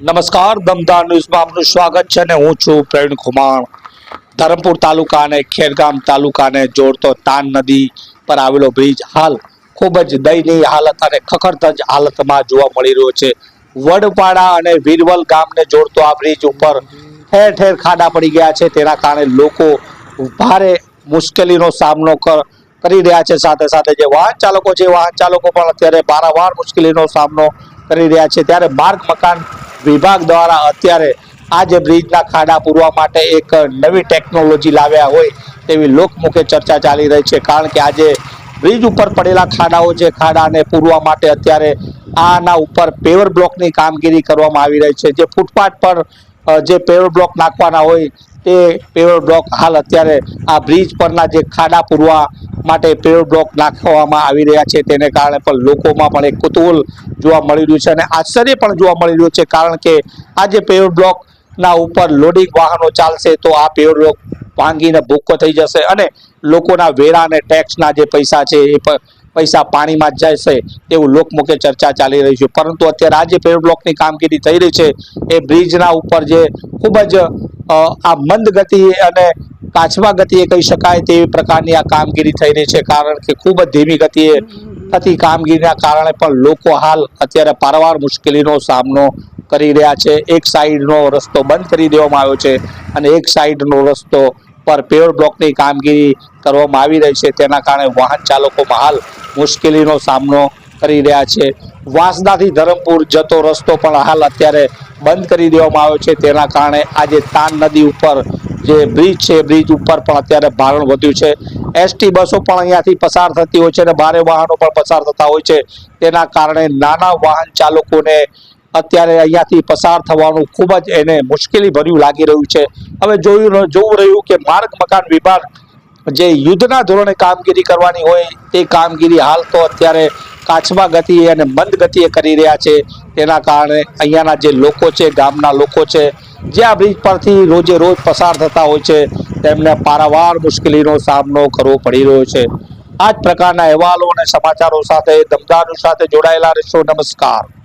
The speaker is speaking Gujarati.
નમસ્કાર, દમદાર ન્યૂઝમાં આપનું સ્વાગત છે અને હું છું પ્રવીણ ખુમાણ. ધરમપુર તાલુકા અને ખેરગામ તાલુકાને જોડતો તાન નદી પર આવેલો બ્રિજ હાલ ખૂબ જ દયનીય હાલત અને ખખડધજ હાલતમાં જોવા મળી રહ્યો છે. વડપાડા અને વીરવલ ગામને જોડતો આ બ્રિજ ઉપર ઠેર ઠેર ખાડા પડી ગયા છે. તેના કારણે લોકો ભારે મુશ્કેલીનો સામનો કરી રહ્યા છે. સાથે સાથે જે વાહન ચાલકો છે, વાહન ચાલકો પણ અત્યારે પારાવાર મુશ્કેલીનો સામનો કરી રહ્યા છે. ત્યારે માર્ગ મકાન વિભાગ દ્વારા અત્યારે આ જે બ્રિજના ખાડા પૂરવા માટે એક નવી ટેકનોલોજી લાવ્યા હોય તેવી લોકમુખે ચર્ચા ચાલી રહી છે. કારણ કે આજે બ્રિજ ઉપર પડેલા ખાડાઓ છે ખાડાને પૂરવા માટે અત્યારે આના ઉપર પેવર બ્લોકની કામગીરી કરવામાં આવી રહી છે. જે ફૂટપાથ પર જે પેવર બ્લોક નાખવાના હોય તે પેવર બ્લોક હાલ અત્યારે આ બ્રિજ પરના જે ખાડા પૂરવા માટે પેવર બ્લોક નાખવામાં આવી રહ્યા છે, તેને કારણે પણ લોકોમાં પણ એક કુતૂહલ જોવા મળી રહ્યું છે અને આશ્ચર્ય પણ જોવા મળી રહ્યું છે, કારણ કે આ જે પેવર બ્લોકના ઉપર લોડિંગ વાહનો ચાલશે તો આ પેવર બ્લોક ભાંગીને ભૂક્કો થઈ જશે અને લોકોના વેરા અને ટેક્સના જે પૈસા છે, એ પૈસા પાણીમાં જ જશે તેવું લોકમુખે ચર્ચા ચાલી રહી છે. પરંતુ અત્યારે આ જે પેવર બ્લોકની કામગીરી થઈ રહી છે, એ બ્રિજના ઉપર જે ખૂબ જ આ મંદ ગતિ અને કાચમાં ગતિએ કહી શકાય તેવી પ્રકારની આ કામગીરી થઈ રહી છે. કારણ કે ખૂબ જ ધીમી ગતિએ થતી કામગીરીના કારણે પણ લોકો હાલ અત્યારે પારવાર મુશ્કેલીનો સામનો કરી રહ્યા છે. એક સાઈડનો રસ્તો બંધ કરી દેવામાં આવ્યો છે અને એક સાઈડનો રસ્તો પર પેવર બ્લોકની કામગીરી કરવામાં આવી રહી છે. તેના કારણે વાહન ચાલકોમાં હાલ મુશ્કેલીનો સામનો કરી રહ્યા છે. વાંસદાથી ધરમપુર જતો રસ્તો પણ હાલ અત્યારે બંધ કરી દેવામાં આવ્યો છે. તેના કારણે આજે તાન નદી ઉપર જે બ્રિજ છે બ્રિજ ઉપર પણ અત્યારે ભારણ વધ્યું છે. એસટી બસો પણ અહીંયાથી પસાર થતી હોય છે અને ભારે વાહનો પણ પસાર થતા હોય છે. તેના કારણે નાના વાહન ચાલકોને અત્યારે અહીંયાથી પસાર થવાનું ખૂબ જ એને મુશ્કેલી ભર્યું લાગી રહ્યું છે. હવે જોયું જોવું રહ્યું કે માર્ગ મકાન વિભાગ જે યુદ્ધના ધોરણે કામગીરી કરવાની હોય તે કામગીરી હાલ તો અત્યારે કાચમાં ગતિએ અને મંદ ગતિએ કરી રહ્યા છે. તેના કારણે અહીંયાના જે લોકો છે, ગામના લોકો છે, જે આ બ્રિજ પરથી રોજે રોજ પસાર થતા હોય છે, તેમને પારાવાર મુશ્કેલીનો સામનો કરવો પડી રહ્યો છે. આ જ પ્રકારના અહેવાલો અને સમાચારો સાથે, દમદાર સાથે જોડાયેલા રહેશો. નમસ્કાર.